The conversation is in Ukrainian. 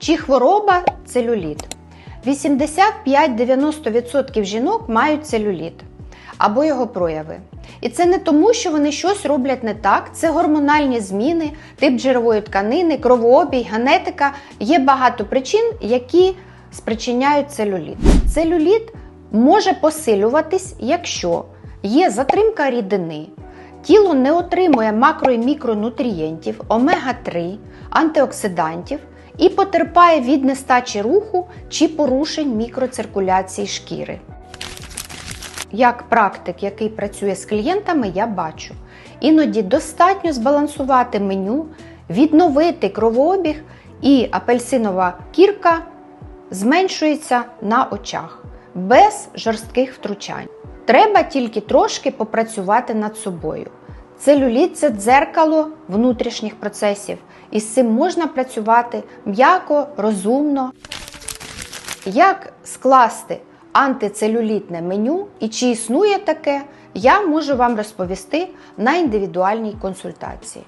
Чи хвороба целюліт? 85-90% жінок мають целюліт або його прояви. І це не тому, що вони щось роблять не так, це гормональні зміни, тип жирової тканини, кровообіг, генетика. Є багато причин, які спричиняють целюліт. Целюліт може посилюватись, якщо є затримка рідини, тіло не отримує макро і мікронутрієнтів, омега-3, антиоксидантів і потерпає від нестачі руху чи порушень мікроциркуляції шкіри. Як практик, який працює з клієнтами, я бачу. Іноді достатньо збалансувати меню, відновити кровообіг, і апельсинова кірка зменшується на очах без жорстких втручань. Треба тільки трошки попрацювати над собою. Целюліт це дзеркало внутрішніх процесів, і з цим можна працювати м'яко, розумно. Як скласти антицелюлітне меню і чи існує таке, я можу вам розповісти на індивідуальній консультації.